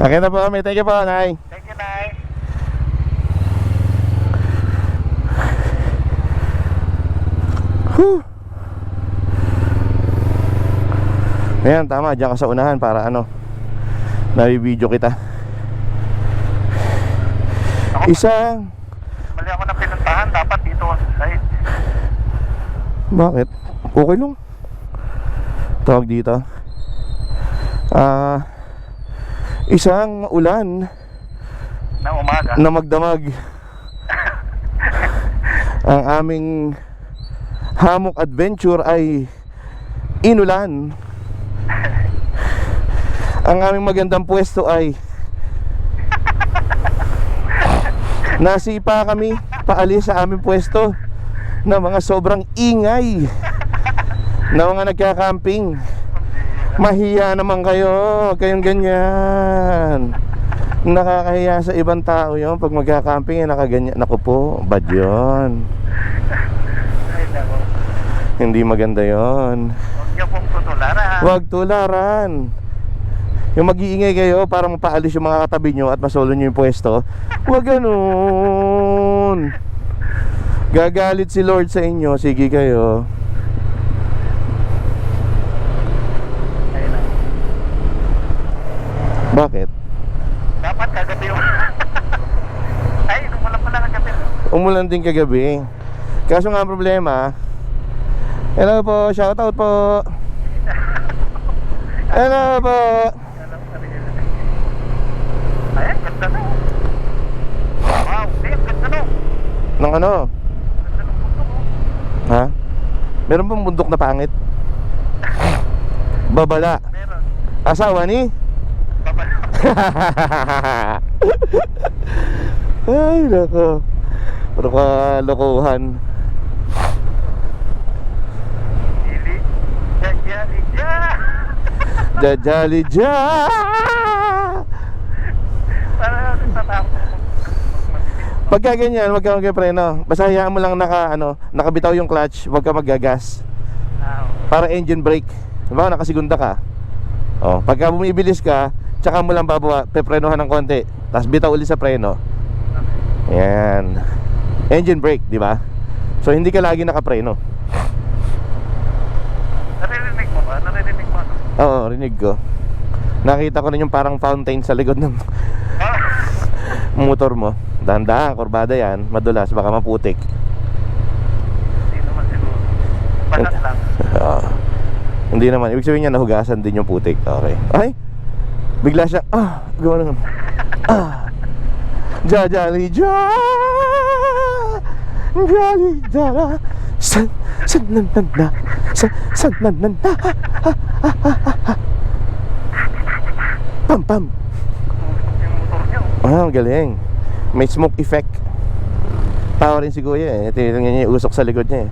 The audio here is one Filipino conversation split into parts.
Okay na po kami. Thank you po, Nay. Thank you, Nay. Whew. Ayan, tama. Diyan ka sa unahan para ano, nabibideo kita. Ako, Isang, mali ako na pinuntahan. Dapat dito sa side. bakit? Okay lang. Tawag dito. Ah, isang ulan Na umaga. na magdamag. Ang aming hammock adventure ay inulan. Ang aming magandang pwesto ay nasipa kami paalis sa aming pwesto na mga sobrang ingay na mga nagka-camping mahiya naman kayo huwag kayong ganyan nakakahiya sa ibang tao yon pag magka-camping eh nakaganyan naku po bad nako. hindi maganda yon Huwag niyo pong tutularan. Huwag tularan. Yung mag-iingay kayo para mapaalis yung mga katabi nyo at masolo nyo yung pwesto. Huwag ganun. Gagalit si Lord sa inyo. Sige kayo. Ayun na. Bakit? Dapat kagabi yung... Ay, wala pala kagabi. Umulan din kagabi. Kaso nga ang problema, Hello po, shout out po. Hello po. Ay, ganda. Wow. Nang ano? Ganda ng mundo mo. Ha? Meron bang bundok na pangit? Babala. Meron. Asawa ni? Ay, nako. Puro ka lokohan. Dili. Ya, ya, ya. Jajali ja! Para natatakot. Pagka ganyan, wag ka magpreno. Basta hayaan mo lang naka, ano, nakabitaw yung clutch, wag ka maggagas. Ah, Para engine brake. Diba, nakasigunda ka. Oh, pagka bumibilis ka, tsaka mo lang babawa, peprenohan ng konti. Tapos bitaw ulit sa preno. Yan. Engine brake, di ba? So hindi ka lagi nakapreno. Naririnig mo ba? Naririnig mo ano? Oo, rinig ko. Nakita ko rin yung parang fountain sa likod ng motor mo. Dahan-dahan, kurbada yan. Madulas, baka maputik. Hindi naman siguro. Balat lang. Oo. hindi naman. Ibig sabihin niya, nahugasan din yung putik. Okay. Ay! Bigla siya, ah! Gawa naman. Ah! Jajali ja! Jali jala! San, san na na na! San, san na na na! Ha, ha, ha, ha, ha. Pam, pam! Ah, galing. May smoke effect. Tawa rin si Kuya eh. Tinitingnan niya yung usok sa likod niya eh.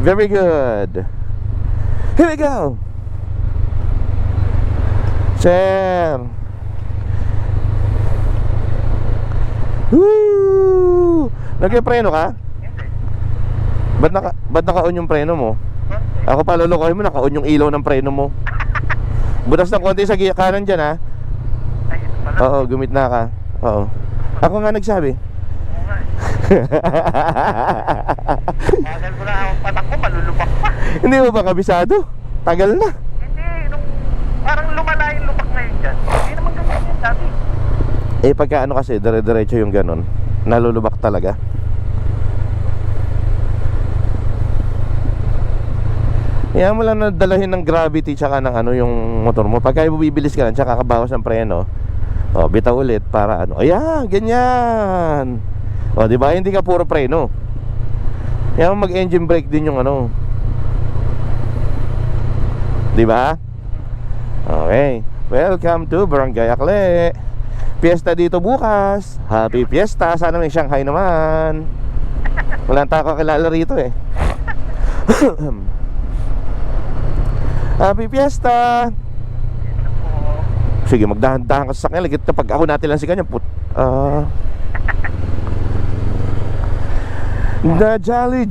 Very good. Here we go. Sir. Woo! Nagpe-preno ka? Ba't, naka, ba't naka-on yung preno mo? Ako pa lulukoy mo, naka-on yung ilaw ng preno mo. Butas ng konti sa gi- kanan dyan ha. Oo, gumit na ka. Oo. Ako nga nagsabi. Bagal ko na ang patak ko, malulupak pa. Hindi mo ba kabisado? Tagal na. Hindi, nung parang lumala yung lupak ngayon dyan. Hindi dati. Eh pagka ano kasi, dire-diretso yung ganun. Nalulubak talaga. Kaya mo lang nadalahin ng gravity tsaka ng ano yung motor mo. Pagka bubibilis ka lang tsaka kabawas ng preno, oh, bitaw ulit para ano. Ayan, ganyan. O, di ba? Hindi ka puro preno. Kaya mag-engine brake din yung ano. Di ba? Okay. Welcome to Barangay Akle. Fiesta dito bukas. Happy Fiesta. Sana may Shanghai naman. Walang tao kakilala rito eh. Happy Fiesta. Sige, magdahan-dahan ka sa sakyan. Lagit kapag ako natin lang si kanya. Put, ah. The Jolly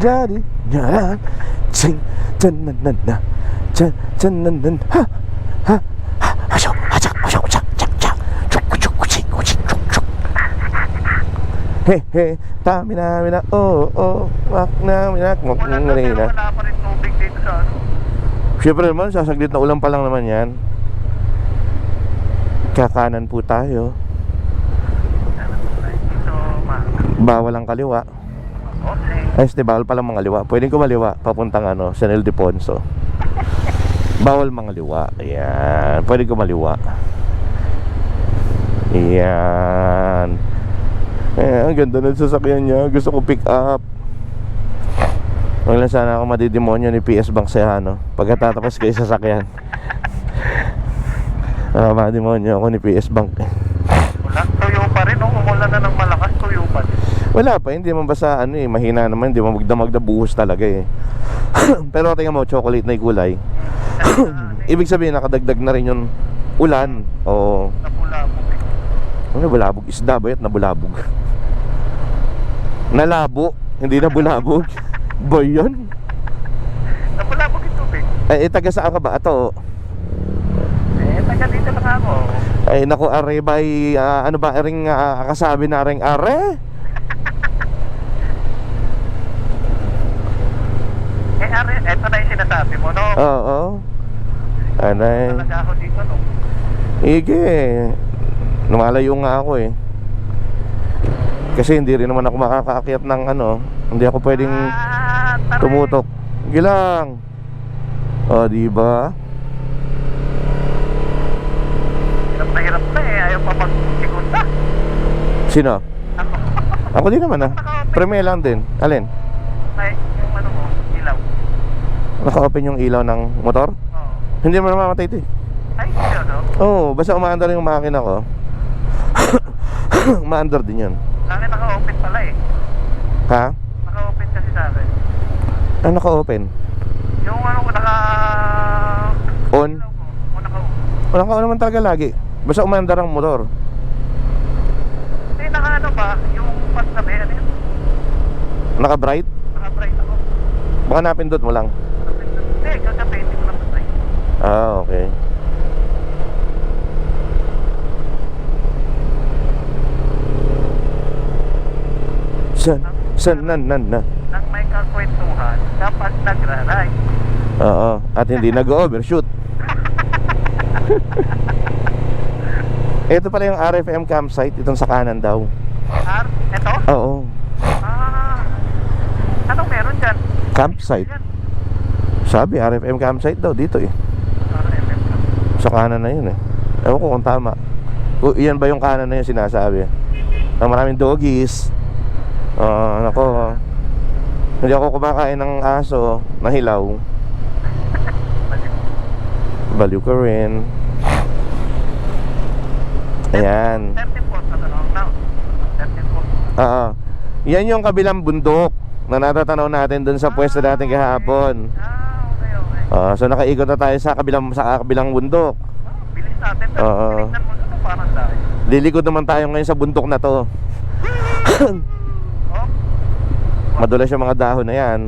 Jolly John Sing Chan na na na Chan na na ha Ha? Ha? Asyo, asyak, asyak, asyak, asyak, asyak. Chuk, chuk, chuk, chuk, chuk, chuk. He, he, tami na, mina, oh, oh, wak na, mina, ngok, Wala na, ngari pero na. wala pa rin tubig dito sa ano. Siyempre naman, sasaglit na ulan pa lang naman yan. Kakanan po tayo. Bawal ang kaliwa. Okay. Ay, bawal palang mga liwa. Pwedeng kumaliwa, papuntang ano, San Ildefonso. Bawal mga liwa. Ayan. Pwede kumaliwa. Ayan. Eh, ang ganda ng sasakyan niya. Gusto ko pick up. Huwag lang sana ako madidemonyo ni PS Bank Sehano Pagkatapos kayo sasakyan. Ah, madidemonyo ako ni PS Bank. Wala, tuyo pa rin. Oh, umulan na ng malakas, tuyo pa rin. Wala pa, hindi man basta ano eh, mahina naman, hindi man magdamag na buhos talaga eh. Pero tingnan mo, chocolate na yung kulay. Ibig sabihin, nakadagdag na rin yung ulan. O, Napula po. ano bulabog? Isda ba yun? Nabulabog. Nalabo, hindi na bulabog. Boy yun? Napula po yung tubig. Ay, eh, taga saan ka ba? Ato, Eh, taga dito lang ako. ay naku, are ba, ah, ano ba, aring ah, kasabi na aring are? Eh, are, eto na yung sinasabi mo, no? Oo. Ano eh. Talaga ako dito, no? Ige, lumalayo nga ako eh. Kasi hindi rin naman ako makakaakyat ng ano, hindi ako pwedeng Ah, taray. tumutok. Gilang. O, di ba? Hirap na hirap na eh. Ayaw pa mag-segunda. Sino? Ako. Ako din naman ah. Preme lang din. Alin? Ay, yung ano mo, ilaw. Naka-open yung ilaw ng motor? Oo. Hindi naman mamamatay ito eh. Ay, yun, no? Oo, oh, basta umaandar yung makina ko. umaandar din yun. Langit naka-open pala eh. Ha? Naka-open kasi sa akin. Ano naka-open? Yung ano ko naka... On? Ilaw ko. O naka Walang ka naman talaga lagi. Basta umaandar ang motor. Hindi, naka ano ba? Yung pas na yun? Naka-bright? Naka-bright ako. Baka napindot mo lang. Hindi, kagabi hindi ko na patay. Ah, okay. San, san, nan, nan, na. Nang may kakwentuhan kapag nagra-ride. Oo, at hindi nag-overshoot. Ito pala yung RFM campsite, itong sa kanan daw. R, eto? Oo, Ah, anong meron dyan? campsite. Yan. Sabi, RFM campsite daw dito eh. RFM ka. Sa kanan na yun eh. Ewan ko kung tama. Kung iyan ba yung kanan na yun sinasabi? Na maraming doggies. Ah, nako. Hindi ako kumakain ng aso na hilaw. Baliw ka rin. Ayan. 13 po sa tanong now. 13 po. Yan yung kabilang bundok na natatanaw natin dun sa pwesto natin kahapon. Ah, Ah, so nakaikot na tayo sa kabilang sa kabilang bundok. Bilis natin. Oo. tinignan mo ito parang dahil. Lilikod naman tayo ngayon sa bundok na to. Oh, Madulas yung mga dahon na yan.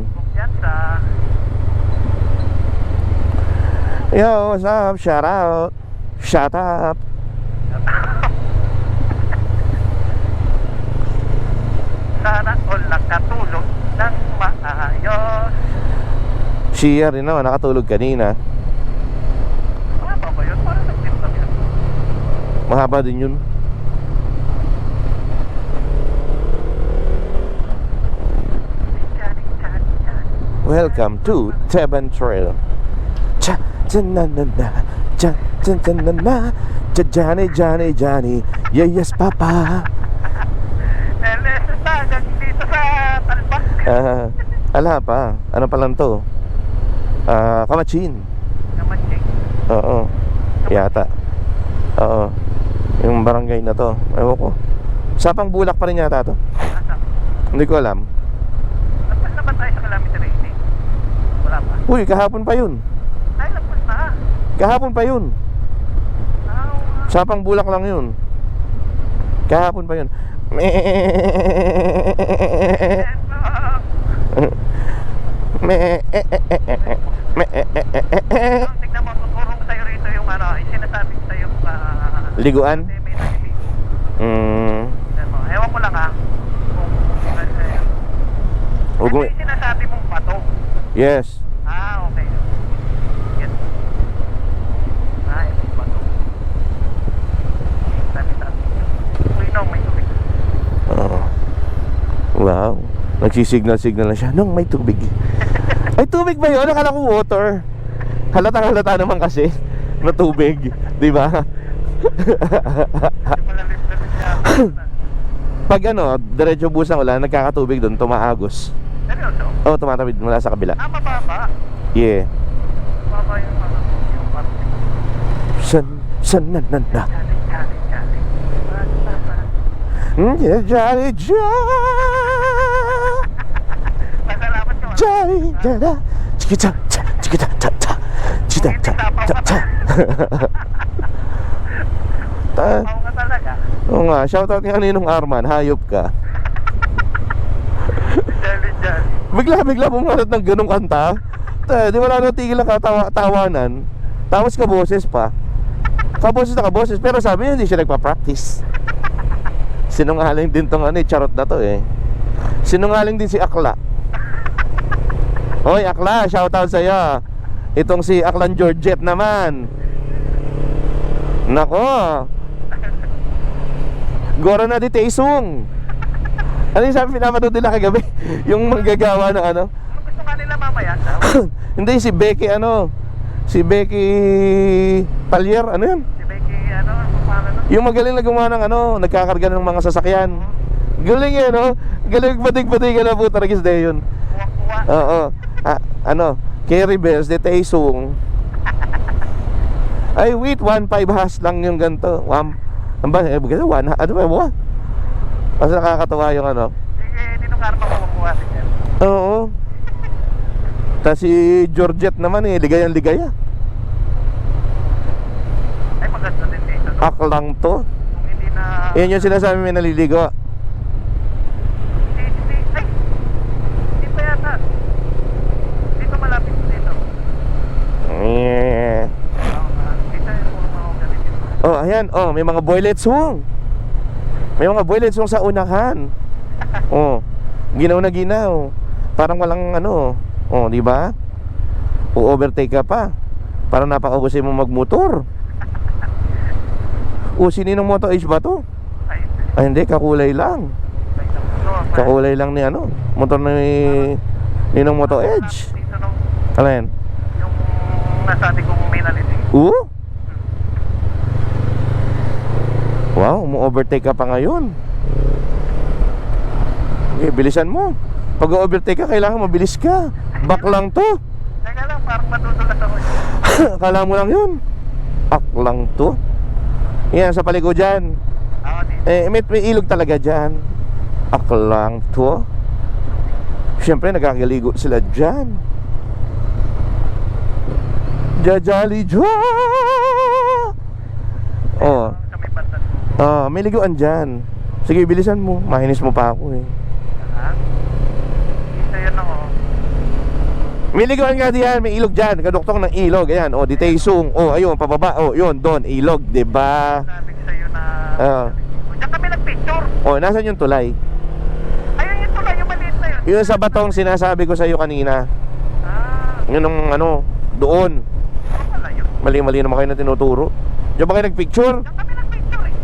Yo, what's up? Shout out. Shut up. Sana all nakatulog ng maayos. Siya rin naman, nakatulog kanina. Tama ba yun? Parang nagtimlam yan. Mahaba din yun. Welcome to Teban Trail. Cha, cha, na, na, na. Cha, cha, cha, na, na. Cha, Johnny, Johnny, Johnny. Yeah, yes, Papa. LS hanggang dito sa Talbak. Ah, ala pa. Ano pa lang to? Ah, Kamachin. Naman, Jake. Oo. Yata. Oo. Yung barangay na to. Ewan ko. Sapang bulak pa rin yata to. Nasa. Hindi ko alam. Lagpas na ba tayo sa kilometer 80? Wala pa. Uy, kahapon pa yun. Ay, lagpas na. Kahapon pa yun. Ah, wow. Sapang bulak lang yun. Kahapon pa yun. Eto. Me- Tignan mo, tuturo ko sa'yo rito yung ano, sinasabi ko sa'yo, ah, Liguan? Mm. Ewan ko lang ah. Kung kung yung sinasabi mong bato. Yes. Ah, okay. Yes. Ah, yung bato. Sabi-sabi. Uy, may tubig. Oo. Wow. Nagsisignal-signal na siya. Nung may tubig. Ay, tubig ba yun? Akala ko water. Halata halata naman kasi na tubig. Di ba? Pag ano, diretso busang ulan, nagkakatubig doon, tumaagos. Seryoso? Oo, oh, tumatawid mula sa kabila. Ah, mababa. Yeah. Mababa yung ano, yung bato. San, san na na na. Galing. Mababa. Hmm, yeah, Jolly, jolly, Ka. jolly. Chikita, cha, chikita, cha, cha. Chikita, cha, cha, cha. Ka. Oo nga, shoutout nga ninong Arman, hayop ka. Bigla-bigla bumanat ng ganong kanta. Ta, di wala nang tigil ang katawa. Tapos kaboses pa. Kaboses na kaboses, pero sabi niya hindi siya nagpa-practice. Sinungaling din tong ano, eh, charot na to eh. Sinungaling din si Akla. Hoy, Akla, shoutout sa'yo. Itong si Aklan Georgette naman. Nako. Gora na di Taesung. Ano yung sabi pinapanood nila kagabi? yung manggagawa ng ano? Ano gusto nga nila mamaya? Sa? Hindi, si Becky ano? Si Becky Palier, ano yan? Si Becky, ano? Yung magaling na gumawa ng ano, nagkakarga ng mga sasakyan. Galing eh, no? Galing patig-patigan na po talaga yun. Kuwa-kuwa. Oo. Ah, ano, Kerry Bells de Taesung. Ay, wait, 1.5 has lang yung ganito. One, ano ba? Eh, bagay, one, ano ba? What? Mas nakakatawa yung ano. Sige, ninong karma kuwa-kuwa. Sige. Oo. Tapos si Georgette naman eh, ligayang ligaya. Ay, maganda din dito. No? Aklang to. Kung hindi na... Yan yung sinasabi may naliligo. Hindi, hindi. Ay! Hindi pa yata. Dito malapit dito. Eh. Oo nga. Dito yung puro mga ugali dito. Oh, ayan. Oh, may mga boilet swung. May mga boilet swung sa unahan. Oh. Ginaw na ginaw. Parang walang ano. Oh, di ba? O-overtake ka pa. Parang napakabusin mo magmotor. O, sininong moto age ba to? Ay, hindi. Kakulay lang. Kakulay lang ni ano. Motor ni Ninong Moto Edge. Ano yan? yung nasabi kong may nalilig. Oo. Wow, mo-overtake ka pa ngayon. Okay, bilisan mo. Pag overtake ka, kailangan mabilis ka. Back lang to. Teka lang, parang madudulas ako. Akala mo lang yun. Ak lang to. Yan, sa paliko dyan. Dito. Eh, may, may ilog talaga dyan. Ak lang to. Siyempre, nagkakaligo sila dyan. Jajali jo! Oh. Ah, may liguan dyan. Sige, bilisan mo. Mahinis mo pa ako eh. Ha? Dito yun ako. May liguan nga diyan, may ilog dyan. Kaduktong ng ilog. Ayan, oh, di Taesung. Oh, ayun, pababa. Oh, yun, doon, ilog, 'di ba? Sabi ko sa'yo na... Oo. Diyan kami nagpicture. Oh, nasan yung tulay? Ayun yung tulay, yung maliit na yun. Yun sa batong sinasabi ko sa iyo kanina. Ah, Yun ang ano, doon. ano pala yun? Mali-mali naman kayo na tinuturo. Diyan ba kayo nagpicture? Diyan kami.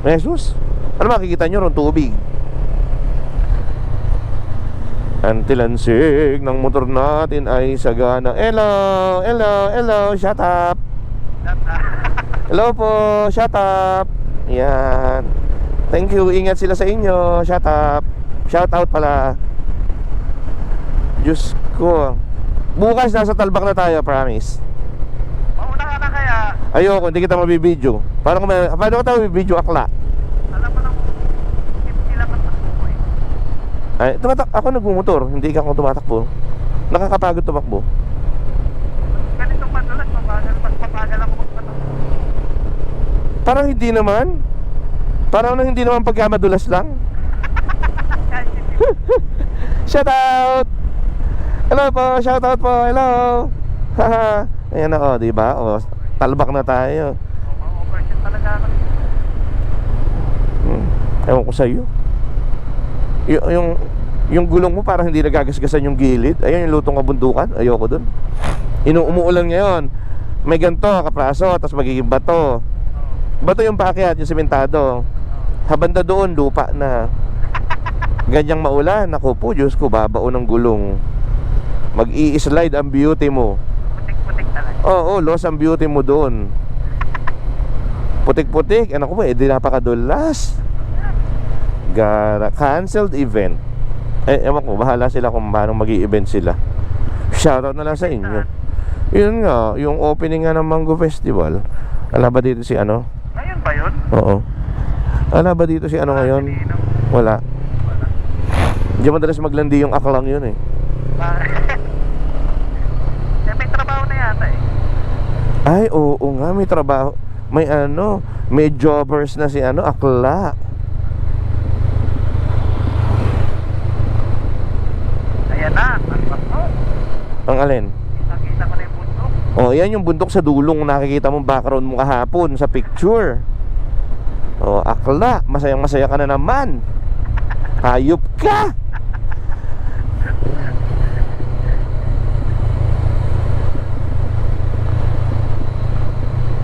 Jesus. Ano makikita nyo ron? Tubig. Antilansig ng motor natin ay sagana. Hello, hello, hello, shut up. Hello po, shut up. Yan. Thank you, ingat sila sa inyo. Shut up. Shout out pala. Diyos ko. Bukas nasa talbak na tayo, promise. Mauna ka na kaya. Ayoko, hindi kita mabibidyo. Paano ko, ma- paano ko tayo mabibidyo akla? Alam mo lang ang takbo eh. Ay, tumatak ako nagmumotor, hindi ka ako tumatakbo. Nakakapagod tumakbo. Ganito madalas, mabagal. Mas mabagal ako magpatak. Parang hindi naman. Parang nang hindi naman pagka madulas lang. Kahit hindi. Shout out! Hello po, shout out po, hello! Haha. Ayan na, oh, di ba? Oh, talbak na tayo. Ma-over talaga ako. Hmm. Ewan ko sa'yo. Y- yung, yung gulong mo parang hindi nagagasgasan yung gilid. Ayun yung lutong kabundukan. Ayoko dun. Inuumuulan ngayon. May ganto, kapraso, tapos magiging bato. Bato yung paakyat, yung sementado. Habanda doon, lupa na. Ganyang maulan, naku po, Diyos ko, babao ng gulong. Mag-i-slide ang beauty mo. Oo, loss ang beauty mo doon. Putik-putik, ano ko ba, edi napakadulas. Gara, canceled event. Eh, ewan ko, bahala sila kung paano mag event sila. Shoutout na lang sa inyo. Yun nga, yung opening nga ng Mango Festival. Ala ba dito si ano? Ngayon ba yun? Oo. Ala ba dito si ano ngayon? Wala. Wala. Diyan madalas maglandi yung aklang yun eh. Ah. eh, may trabaho na yata eh. Ay, oo nga, may trabaho. May ano, may jobbers na si ano, akla. Ayan na, ang bato. Ang alin? Nakita ko na yung bundok. Oh, yan yung bundok sa dulong nakikita mo background mo kahapon sa picture. Oh, akla, masayang masaya ka na naman. Hayop ka.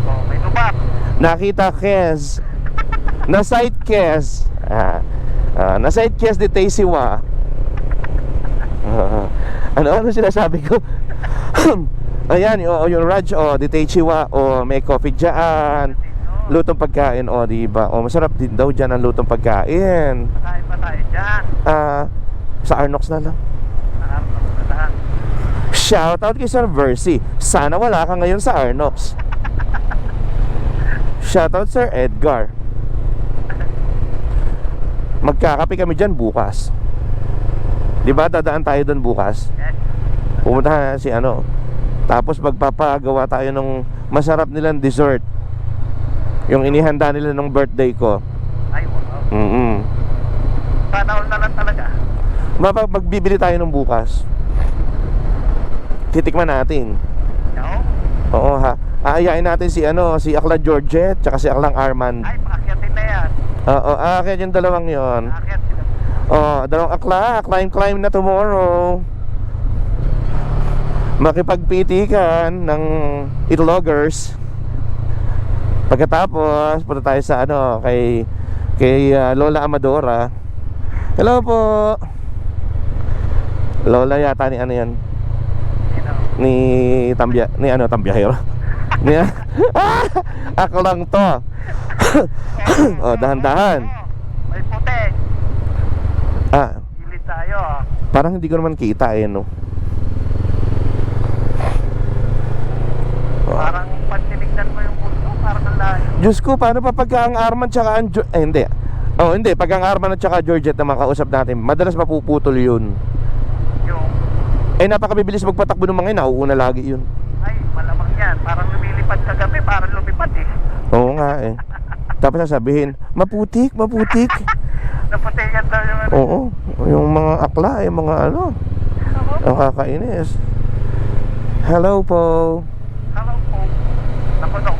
Oh, may lubak. Nakita Kes. Na side Kes. Ah, ah, na side Kes de Taysiwa. Ah, ano ano sinasabi ko? Ayan, o yung Raj, o, di Taysiwa, o may coffee dyan. Lutong pagkain, o, di ba? O, masarap din daw dyan ang lutong pagkain. Patayin pa tayo dyan. Ah, sa Arnox na lang. Patahan. Shoutout kay Sir Versi. Sana wala ka ngayon sa Arnox. Shoutout Sir Edgar. Magkakape kami dyan bukas. Di ba dadaan tayo doon bukas? Pumunta si ano. Tapos magpapagawa tayo ng masarap nilang dessert. Yung inihanda nila ng birthday ko. Ay, wow. Mm Sana all na lang talaga. Mapag magbibili tayo ng bukas. Titikman natin. No? Oo ha. Aayain natin si ano, si Akla Georgette, tsaka si Aklang Arman. Ay, paakyatin na yan. Oo, aakyat yung dalawang yon. Paakyat sila. Oo, dalawang akla, climb climb na tomorrow. Makipagpitikan ng itlogers. Pagkatapos, punta tayo sa ano, kay kay ah, Lola Amadora. Hello po. Lola yata ni ano yan? Ni Tambia, ni ano Tambiyahero. ni Ako lang to. oh, dahan-dahan. May puti. Ah, Gilid tayo. ah. Parang hindi ko naman kita eh, no? Oh. Parang pag tinignan mo yung bundok, parang ang layo. Diyos ko, paano pa pagka ang Arman tsaka ang Jo- Eh, hindi. Oh, hindi. Pag ang Arman at tsaka Georgette na makausap natin, madalas mapuputol yun. Yung, Eh, napakabibilis magpatakbo ng mga yun. Nauuna lagi yun. Lumilipad sa gabi, parang lumipad eh. Oo nga eh. Tapos sasabihin, maputik, maputik. Naputi yan daw yung ano. Oo. Yung mga akla, yung mga ano, ang kakainis. Hello po. Hello po. Naku, no.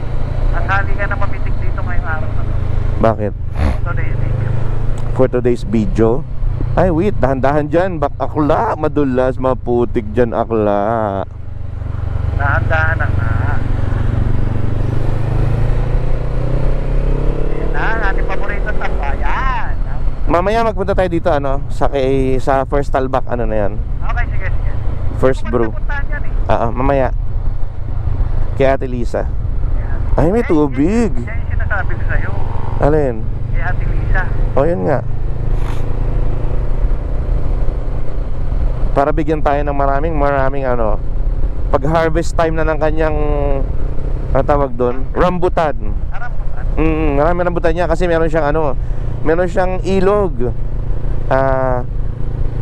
Ang hali ka na mamitik dito ngayong araw na to. Bakit? Today, video. For today's video, ay wait, dahan-dahan dyan. Bak akla, madulas, maputik dyan akla. Dahan-dahan na nga. Yan ang ating paborito sa bayan. Mamaya magpunta tayo dito ano, sa kay sa first talbak ano na yan. Okay, sige, sige. First brew. yan eh. Ah, ah, mamaya. Kay Ate Lisa. Yan. Ay, may tubig. Yan yung sinasabi ko sa'yo. Alin? Kay Ate Lisa. O, yun nga. Para bigyan tayo ng maraming maraming ano, pag harvest time na ng kanyang ano tawag doon? Rambutan. Mm, marami rambutan niya kasi meron siyang ano, meron siyang ilog. Ah,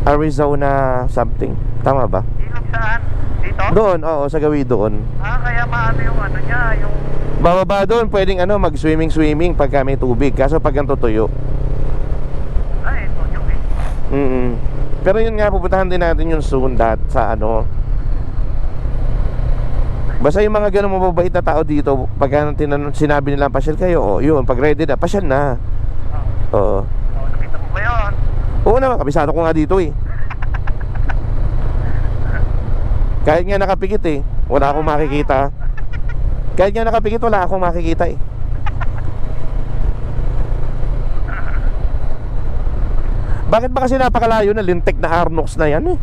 Arizona something. Tama ba? Ilog saan? Dito? Doon, oo, sa gawi doon. Ah, kaya maano yung ano niya, yung... Bababa doon, pwedeng ano, mag-swimming-swimming pagka may tubig. Kaso pag ang tutuyo. Ay, yung eh. Mm Pero yun nga, pupuntahan din natin yung soon dat sa ano. Basta yung mga ganun mababait na tao dito, pag tinan- sinabi nila pasyal kayo, oh, yun, pag ready na, pasyal na. Oo. Oh, oh, nakita mo ba yun? Oo naman, kabisado ko nga dito eh. Kahit nga nakapikit eh, wala akong makikita. Kahit nga nakapikit, wala akong makikita eh. Bakit ba kasi napakalayo na lintek na Arnox na yan eh?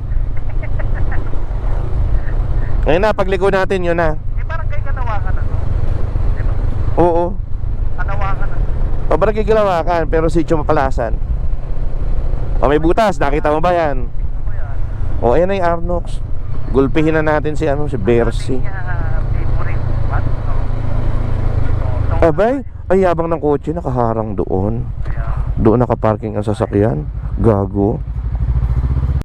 Ngayon na, pagliko natin yun na. Eh, parang kay kanawakan na to. Di ba? Oo. Kanawakan na. Pabarangay Galawakan, pero sitio mapalasan. O may butas, nakita mo ba yan? O ayan na yung Arnox. Gulpihin na natin si ano, si. Ating, ah, Abay, ay yabang ng kotse, nakaharang doon. Doon nakaparking ang sasakyan. Gago.